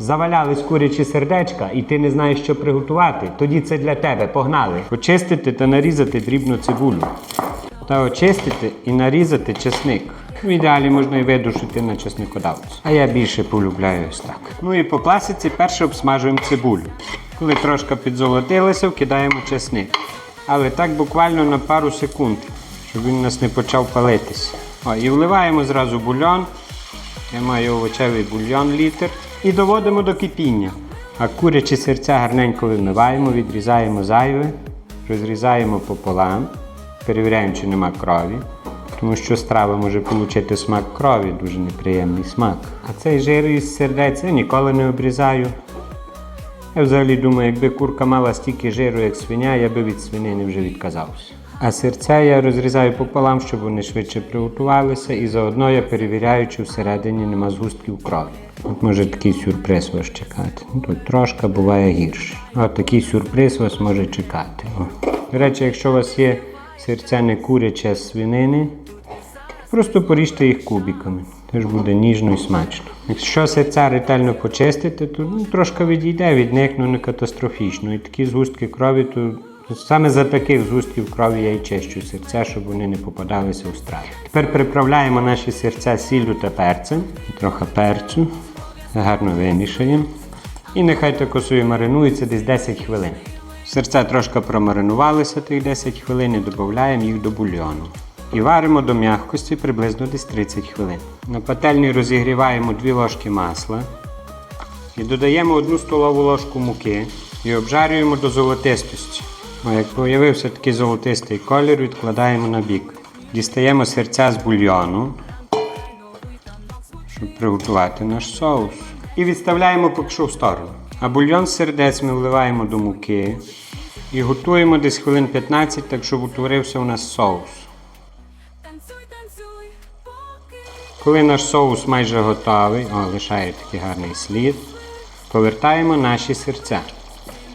Завалялись курячі сердечка, і ти не знаєш, що приготувати. Тоді це для тебе. Погнали. Очистити та нарізати дрібну цибулю. Та очистити і нарізати чесник. В ідеалі можна і видушити на чесникодавцю. А я більше полюбляю ось так. Ну і по класиці перше обсмажуємо цибулю. Коли трошки підзолотилося, вкидаємо чесник. Але так буквально на пару секунд, щоб він у нас не почав палитися. О, і вливаємо зразу бульйон. Я маю овочевий бульйон літр. І доводимо до кипіння. А курячі серця гарненько вимиваємо, відрізаємо зайве, розрізаємо пополам, перевіряємо, чи нема крові. Тому що страва може отримати смак крові, дуже неприємний смак. А цей жир із сердець я ніколи не обрізаю. Я взагалі думаю, якби курка мала стільки жиру, як свиня, я би від свинини вже відказався. А серця я розрізаю пополам, щоб вони швидше приготувалися, і заодно я перевіряю, чи всередині нема згустків крові. От може такий сюрприз вас чекати. Ну, Тут трошки буває гірше. От такий сюрприз вас може чекати. О. До речі, якщо у вас є серця не куряче, свинини, Просто поріжте їх кубиками. Теж буде ніжно і смачно. Якщо серця ретельно почистити, то ну, трошки відійде від них, ну не катастрофічно. І такі згустки крові, то саме за таких згустків крові я і чищу серця, щоб вони не попадалися у страву. Тепер приправляємо наші серця сіллю та перцем, трохи перцю, гарно вимішаємо. І нехай тако собі маринується десь 10 хвилин. Серця трошки промаринувалися тих 10 хвилин і додаємо їх до бульйону. І варимо до м'якості приблизно десь 30 хвилин. На пательні розігріваємо 2 ложки масла і додаємо 1 столову ложку муки і обжарюємо до золотистості. О, як появився такий золотистий колір, відкладаємо на бік. Дістаємо серця з бульйону, щоб приготувати наш соус. І відставляємо поки що в сторону. А бульйон з сердець ми вливаємо до муки і готуємо десь хвилин 15, так щоб утворився у нас соус. Коли наш соус майже готовий, о, лишає такий гарний слід, повертаємо наші серця.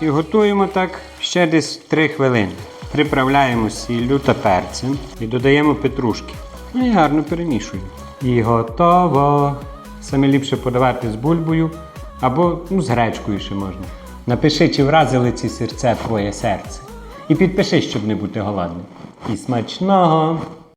І готуємо так ще десь 3 хвилини. Приправляємо сіллю та перцем і додаємо петрушки. Ну і гарно перемішуємо. І готово. Саме ліпше подавати з бульбою або ну, з гречкою ще можна. Напиши, чи вразили ці серця твоє серце. І підпиши, щоб не бути голодним. І смачного!